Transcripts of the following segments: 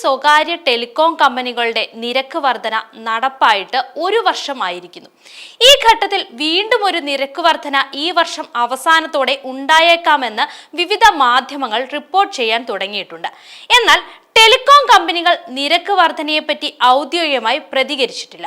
സ്വകാര്യ ടെലികോം കമ്പനികളുടെ നിരക്ക് വർധന നടപ്പായിട്ട് ഒരു വർഷമായിരിക്കുന്നു. ഈ ഘട്ടത്തിൽ വീണ്ടും ഒരു നിരക്ക് വർധന ഈ വർഷം അവസാനത്തോടെ ഉണ്ടായേക്കാമെന്ന് വിവിധ മാധ്യമങ്ങൾ റിപ്പോർട്ട് ചെയ്യാൻ തുടങ്ങിയിട്ടുണ്ട്. എന്നാൽ ടെലികോം കമ്പനികൾ നിരക്ക് വർധനയെപ്പറ്റി ഔദ്യോഗികമായി പ്രതികരിച്ചിട്ടില്ല.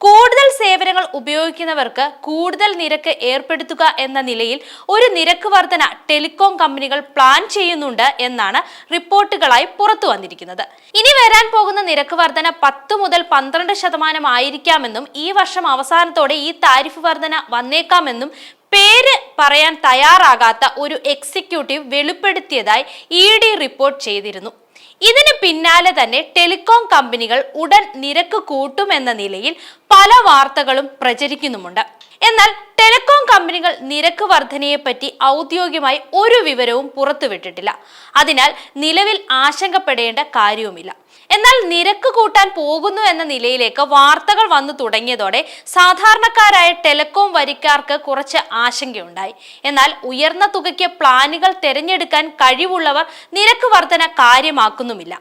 കൂടുതൽ സേവനങ്ങൾ ഉപയോഗിക്കുന്നവർക്ക് കൂടുതൽ നിരക്ക് ഏർപ്പെടുത്തുക എന്ന നിലയിൽ ഒരു നിരക്ക് വർധന ടെലികോം കമ്പനികൾ പ്ലാൻ ചെയ്യുന്നുണ്ട് എന്നാണ് റിപ്പോർട്ടുകളായി പുറത്തു വന്നിരിക്കുന്നത്. ഇനി വരാൻ പോകുന്ന നിരക്ക് വർധന പത്ത് മുതൽ പന്ത്രണ്ട് ശതമാനം ആയിരിക്കാമെന്നും ഈ വർഷം അവസാനത്തോടെ ഈ താരിഫ് വർധന വന്നേക്കാമെന്നും പേര് പറയാൻ തയ്യാറാകാത്ത ഒരു എക്സിക്യൂട്ടീവ് വെളിപ്പെടുത്തിയതായി ഇ ഡി റിപ്പോർട്ട് ചെയ്തിരുന്നു. ഇതിന് പിന്നാലെ തന്നെ ടെലികോം കമ്പനികൾ ഉടൻ നിരക്ക് കൂട്ടുമെന്ന നിലയിൽ പല വാർത്തകളും പ്രചരിക്കുന്നുമുണ്ട്. എന്നാൽ ടെലികോം കമ്പനികൾ നിരക്ക് വർധനയെപ്പറ്റി ഔദ്യോഗികമായി ഒരു വിവരവും പുറത്തുവിട്ടിട്ടില്ല. അതിനാൽ നിലവിൽ ആശങ്കപ്പെടേണ്ട കാര്യവുമില്ല. എന്നാൽ നിരക്ക് കൂട്ടാൻ പോകുന്നു എന്ന നിലയിലേക്ക് വാർത്തകൾ വന്നു തുടങ്ങിയതോടെ സാധാരണക്കാരായ ടെലികോം വരിക്കാർക്ക് കുറച്ച് ആശങ്കയുണ്ടായി. എന്നാൽ ഉയർന്ന തുകയ്ക്ക് പ്ലാനുകൾ തിരഞ്ഞെടുക്കാൻ കഴിവുള്ളവർ നിരക്ക് വർധന കാര്യമാക്കുന്നുമില്ല.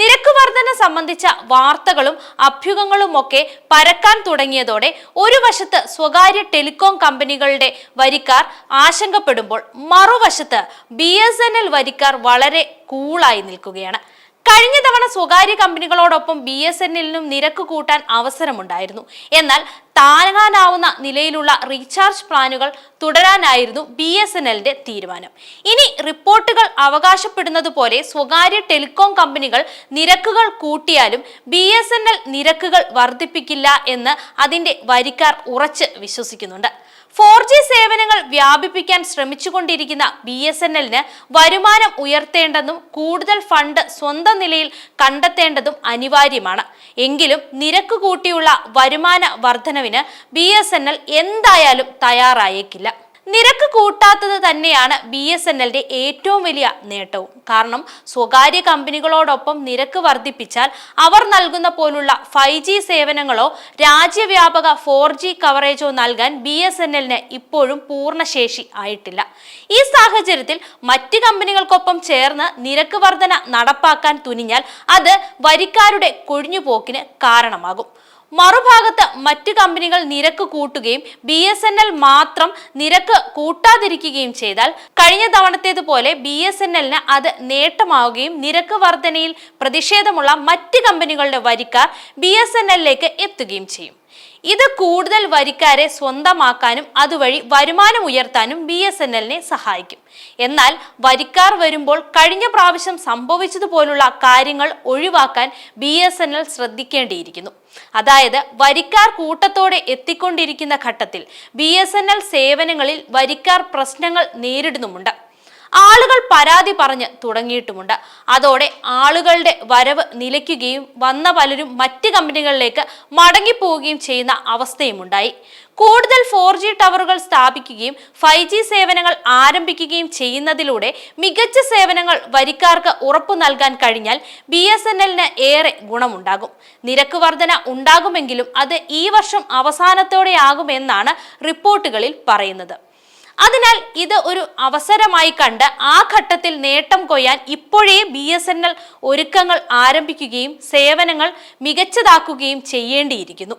നിരക്ക് വർധന സംബന്ധിച്ച വാർത്തകളും അഭ്യൂഹങ്ങളുമൊക്കെ പരക്കാൻ തുടങ്ങിയതോടെ ഒരു വശത്ത് സ്വകാര്യ ടെലികോം കമ്പനികളുടെ വരിക്കാർ ആശങ്കപ്പെടുമ്പോൾ മറുവശത്ത് ബി എസ് എൻ എൽ വരിക്കാർ വളരെ കൂളായി നിൽക്കുകയാണ്. കഴിഞ്ഞ തവണ സ്വകാര്യ കമ്പനികളോടൊപ്പം ബി എസ് എൻ എല്ലിനും നിരക്ക് കൂട്ടാൻ അവസരമുണ്ടായിരുന്നു. എന്നാൽ താങ്ങാനാവുന്ന നിലയിലുള്ള റീചാർജ് പ്ലാനുകൾ തുടരാനായിരുന്നു ബി എസ് എൻ എല്ലിന്റെ തീരുമാനം. ഇനി റിപ്പോർട്ടുകൾ അവകാശപ്പെടുന്നത് പോലെ സ്വകാര്യ ടെലികോം കമ്പനികൾ നിരക്കുകൾ കൂട്ടിയാലും ബി എസ് എൻ എൽ നിരക്കുകൾ വർദ്ധിപ്പിക്കില്ല എന്ന് അതിന്റെ വരിക്കാർ ഉറച്ച് വിശ്വസിക്കുന്നുണ്ട്. ഫോർ ജി സേവനങ്ങൾ വ്യാപിപ്പിക്കാൻ ശ്രമിച്ചുകൊണ്ടിരിക്കുന്ന ബി എസ് എൻ എല്ലിന് വരുമാനം ഉയർത്തേണ്ടതും കൂടുതൽ ഫണ്ട് സ്വന്തം നിലയിൽ കണ്ടെത്തേണ്ടതും അനിവാര്യമാണ്. എങ്കിലും നിരക്ക് കൂട്ടിയുള്ള വരുമാന വർധനവിന് ബി എസ് എൻ എൽ എന്തായാലും തയ്യാറായേക്കില്ല. നിരക്ക് കൂട്ടാത്തത് തന്നെയാണ് ബി എസ് എൻ എല്ലിന്റെ ഏറ്റവും വലിയ നേട്ടവും. കാരണം സ്വകാര്യ കമ്പനികളോടൊപ്പം നിരക്ക് വർദ്ധിപ്പിച്ചാൽ അവർ നൽകുന്ന പോലുള്ള ഫൈവ് ജി സേവനങ്ങളോ രാജ്യവ്യാപക ഫോർ ജി കവറേജോ നൽകാൻ ബി എസ് എൻ എല്ലിന് ഇപ്പോഴും പൂർണശേഷി ആയിട്ടില്ല. ഈ സാഹചര്യത്തിൽ മറ്റ് കമ്പനികൾക്കൊപ്പം ചേർന്ന് നിരക്ക് വർധന നടപ്പാക്കാൻ തുനിഞ്ഞാൽ അത് വരിക്കാരുടെ കൊഴിഞ്ഞുപോക്കിന് കാരണമാകും. മറുഭാഗത്ത് മറ്റ് കമ്പനികൾ നിരക്ക് കൂട്ടുകയും ബി എസ് എൻ എൽ മാത്രം നിരക്ക് കൂട്ടാതിരിക്കുകയും ചെയ്താൽ കഴിഞ്ഞ തവണത്തേതുപോലെ ബി എസ് എൻ എല്ലിന് അത് നേട്ടമാവുകയും നിരക്ക് വർധനയിൽ പ്രതിഷേധമുള്ള മറ്റ് കമ്പനികളുടെ വരിക്കാർ ബി എസ് എൻ എല്ലിലേക്ക് എത്തുകയും ചെയ്യും. ഇത് കൂടുതൽ വരിക്കാരെ സ്വന്തമാക്കാനും അതുവഴി വരുമാനം ഉയർത്താനും ബി എസ് എൻ എല്ലിനെ സഹായിക്കും. എന്നാൽ വരിക്കാർ വരുമ്പോൾ കഴിഞ്ഞ പ്രാവശ്യം സംഭവിച്ചതുപോലുള്ള കാര്യങ്ങൾ ഒഴിവാക്കാൻ ബി എസ് എൻ എൽ ശ്രദ്ധിക്കേണ്ടിയിരിക്കുന്നു. അതായത് വരിക്കാർ കൂട്ടത്തോടെ എത്തിക്കൊണ്ടിരിക്കുന്ന ഘട്ടത്തിൽ ബി എസ് എൻ എൽ സേവനങ്ങളിൽ വരിക്കാർ പ്രശ്നങ്ങൾ നേരിടുന്നുമുണ്ട്. ആളുകൾ പരാതി പറഞ്ഞ് തുടങ്ങിയിട്ടുമുണ്ട്. അതോടെ ആളുകളുടെ വരവ് നിലയ്ക്കുകയും വന്ന പലരും മറ്റ് കമ്പനികളിലേക്ക് മടങ്ങിപ്പോവുകയും ചെയ്യുന്ന അവസ്ഥയുമുണ്ടായി. കൂടുതൽ ഫോർ ജി ടവറുകൾ സ്ഥാപിക്കുകയും ഫൈവ് ജി സേവനങ്ങൾ ആരംഭിക്കുകയും ചെയ്യുന്നതിലൂടെ മികച്ച സേവനങ്ങൾ വരിക്കാർക്ക് ഉറപ്പു നൽകാൻ കഴിഞ്ഞാൽ ബി എസ് എൻ എല്ലിന് ഏറെ ഗുണമുണ്ടാകും. നിരക്ക് വർധന ഉണ്ടാകുമെങ്കിലും അത് ഈ വർഷം അവസാനത്തോടെയാകുമെന്നാണ് റിപ്പോർട്ടുകളിൽ പറയുന്നത്. അതിനാൽ ഇത് ഒരു അവസരമായി കണ്ട് ആ ഘട്ടത്തിൽ നേട്ടം കൊയ്യാൻ ഇപ്പോഴേ ബി എസ് എൻ എൽ ഒരുക്കങ്ങൾ ആരംഭിക്കുകയും സേവനങ്ങൾ മികച്ചതാക്കുകയും ചെയ്യേണ്ടിയിരിക്കുന്നു.